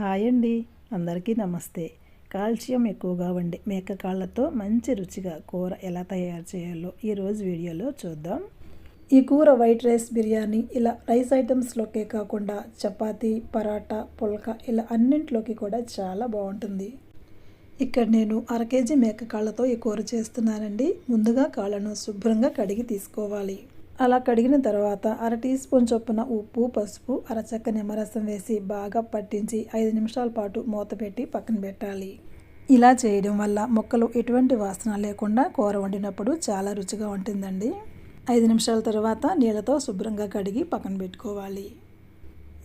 Hi అండి. అందరికీ నమస్తే. కాల్షియం ఎక్కువగా ఉండే మేక కాళ్ళతో మంచి రుచిగా కూర ఎలా తయారు చేయాలో ఈరోజు వీడియోలో చూద్దాం. ఈ కూర వైట్ రైస్ బిర్యానీ ఇలా రైస్ ఐటమ్స్లోకే కాకుండా చపాతీ పరాటా పుల్కా ఇలా అన్నింటిలోకి కూడా చాలా బాగుంటుంది. ఇక్కడ నేను అర కేజీ మేక కాళ్ళతో ఈ కూర చేస్తున్నానండి. ముందుగా కాళ్ళను శుభ్రంగా కడిగి తీసుకోవాలి. అలా కడిగిన తర్వాత అర టీ స్పూన్ చొప్పున ఉప్పు పసుపు అరచక్క నిమ్మరసం వేసి బాగా పట్టించి ఐదు నిమిషాల పాటు మూత పెట్టి పక్కన పెట్టాలి. ఇలా చేయడం వల్ల మొక్కలు ఎటువంటి వాసన లేకుండా కూర వండినప్పుడు చాలా రుచిగా ఉంటుందండి. ఐదు నిమిషాల తర్వాత నీళ్ళతో శుభ్రంగా కడిగి పక్కన పెట్టుకోవాలి.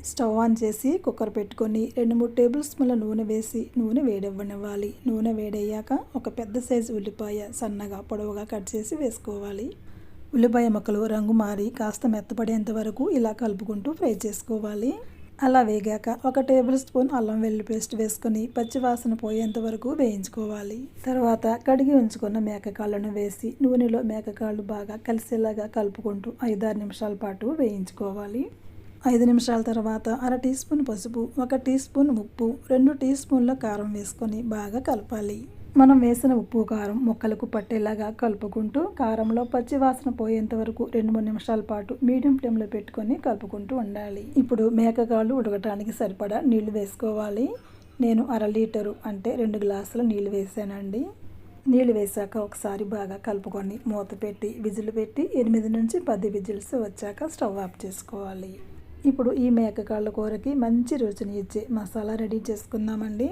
స్టవ్ ఆన్ చేసి కుక్కర్ పెట్టుకొని రెండు మూడు టేబుల్ స్పూన్ల నూనె వేసి నూనె వేడవ్వనివ్వాలి. నూనె వేడయ్యాక ఒక పెద్ద సైజు ఉల్లిపాయ సన్నగా పొడవుగా కట్ చేసి వేసుకోవాలి. ఉల్లిపాయ ముక్కలు రంగు మారి కాస్త మెత్తపడేంత వరకు ఇలా కలుపుకుంటూ ఫ్రై చేసుకోవాలి. అలా వేగాక ఒక టేబుల్ స్పూన్ అల్లం వెల్లుల్లి పేస్ట్ వేసుకొని పచ్చివాసన పోయేంత వరకు వేయించుకోవాలి. తర్వాత కడిగి ఉంచుకున్న మేకకాళ్ళను వేసి నూనెలో మేకకాళ్ళు బాగా కలిసేలాగా కలుపుకుంటూ ఐదారు నిమిషాల పాటు వేయించుకోవాలి. ఐదు నిమిషాల తర్వాత అర టీ స్పూన్ పసుపు ఒక టీ స్పూన్ ఉప్పు రెండు టీ స్పూన్ల కారం వేసుకొని బాగా కలపాలి. మనం వేసిన ఉప్పు కారం మొక్కలకు పట్టేలాగా కలుపుకుంటూ కారంలో పచ్చి వాసన పోయేంత వరకు రెండు మూడు నిమిషాల పాటు మీడియం ఫ్లేమ్లో పెట్టుకొని కలుపుకుంటూ ఉండాలి. ఇప్పుడు మేకగాళ్ళు ఉడకటానికి సరిపడా నీళ్ళు వేసుకోవాలి. నేను అర లీటరు అంటే రెండు గ్లాసుల నీళ్ళు వేసానండి. నీళ్ళు వేసాక ఒకసారి బాగా కలుపుకొని మూత పెట్టి విజిల్ పెట్టి ఎనిమిది నుంచి పది విజిల్స్ వచ్చాక స్టవ్ ఆఫ్ చేసుకోవాలి. ఇప్పుడు ఈ మేకకాళ్ళ కూరకి మంచి రుచిని ఇచ్చే మసాలా రెడీ చేసుకుందామండి.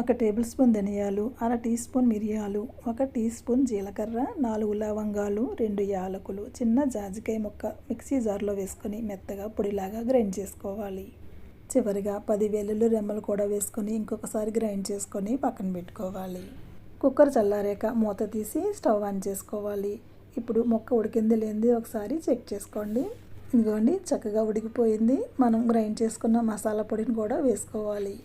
ఒక టేబుల్ స్పూన్ ధనియాలు అర టీ స్పూన్ మిరియాలు ఒక టీ స్పూన్ జీలకర్ర నాలుగు లవంగాలు రెండు యాలకులు చిన్న జాజికాయ ముక్క మిక్సీ జార్లో వేసుకొని మెత్తగా పొడిలాగా గ్రైండ్ చేసుకోవాలి. చివరిగా పది వెల్లుల్లి రెమ్మలు కూడా వేసుకొని ఇంకొకసారి గ్రైండ్ చేసుకొని పక్కన పెట్టుకోవాలి. కుక్కర్ చల్లారాక మూత తీసి స్టవ్ ఆన్ చేసుకోవాలి. ఇప్పుడు మొక్క ఉడికింది లేనిది ఒకసారి చెక్ చేసుకోండి. ఇదిగోండి చక్కగా ఉడికిపోయింది. మనం గ్రైండ్ చేసుకున్న మసాలా పొడిని కూడా వేసుకోవాలి.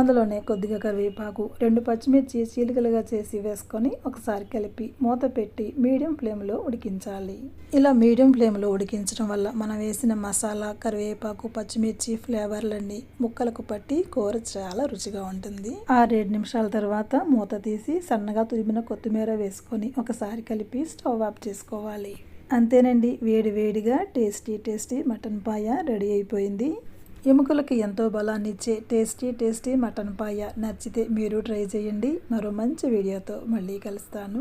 అందులోనే కొద్దిగా కరివేపాకు రెండు పచ్చిమిర్చి చీలికలుగా చేసి వేసుకొని ఒకసారి కలిపి మూత పెట్టి మీడియం ఫ్లేమ్లో ఉడికించాలి. ఇలా మీడియం ఫ్లేమ్లో ఉడికించడం వల్ల మనం వేసిన మసాలా కరివేపాకు పచ్చిమిర్చి ఫ్లేవర్లన్నీ ముక్కలకు పట్టి కూర చాలా రుచిగా ఉంటుంది. ఆరేడు నిమిషాల తర్వాత మూత తీసి సన్నగా తురిమిన కొత్తిమీర వేసుకొని ఒకసారి కలిపి స్టవ్ ఆఫ్ చేసుకోవాలి. అంతేనండి వేడి వేడిగా tasty tasty mutton paya ready అయిపోయింది. ఎముకలకు ఎంతో బలాన్ని ఇచ్చే టేస్టీ టేస్టీ మటన్ పాయ నచ్చితే మీరు ట్రై చేయండి. మరో మంచి వీడియోతో మళ్ళీ కలుస్తాను.